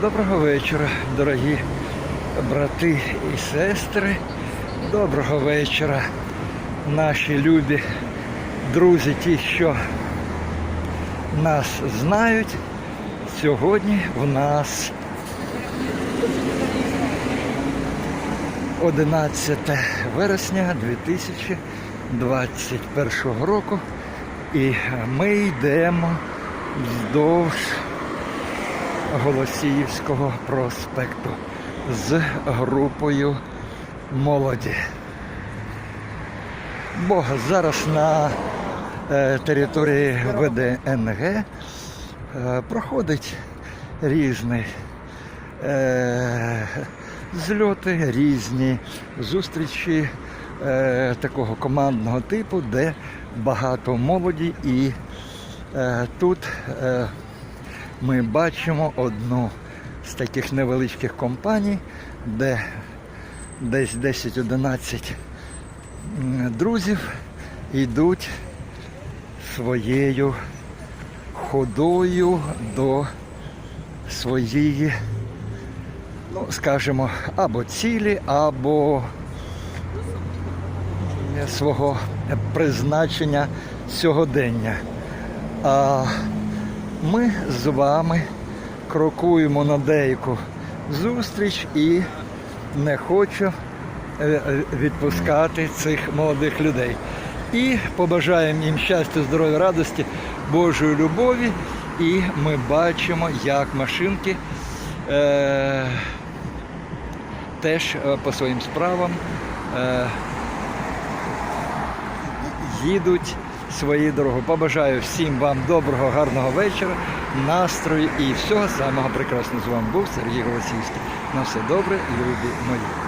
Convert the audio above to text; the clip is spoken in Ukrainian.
Доброго вечора, дорогі брати і сестри. Доброго вечора, наші любі друзі, ті, що нас знають. Сьогодні в нас 11 вересня 2021 року. І ми йдемо вздовж Голосіївського проспекту з групою молоді. Бо зараз на е, території ВДНГ е, проходить різні е, зльоти, різні зустрічі такого командного типу, де багато молоді і тут ми бачимо одну з таких невеличких компаній, де десь 10-11 друзів йдуть своєю ходою до своєї, ну, скажімо, або цілі, або свого призначення сьогодення. А ми з вами крокуємо на деяку зустріч і не хочу е, е, відпускати цих молодих людей. І побажаємо їм щастя, здоров'я, радості, Божої любові. І ми бачимо, як машинки е, теж е, по своїм справам е, їдуть свої дороги. Побажаю всім вам доброго, гарного вечора, настрою і всього самого прекрасного. З вами був Сергій Голосівський. На все добре, любі мої.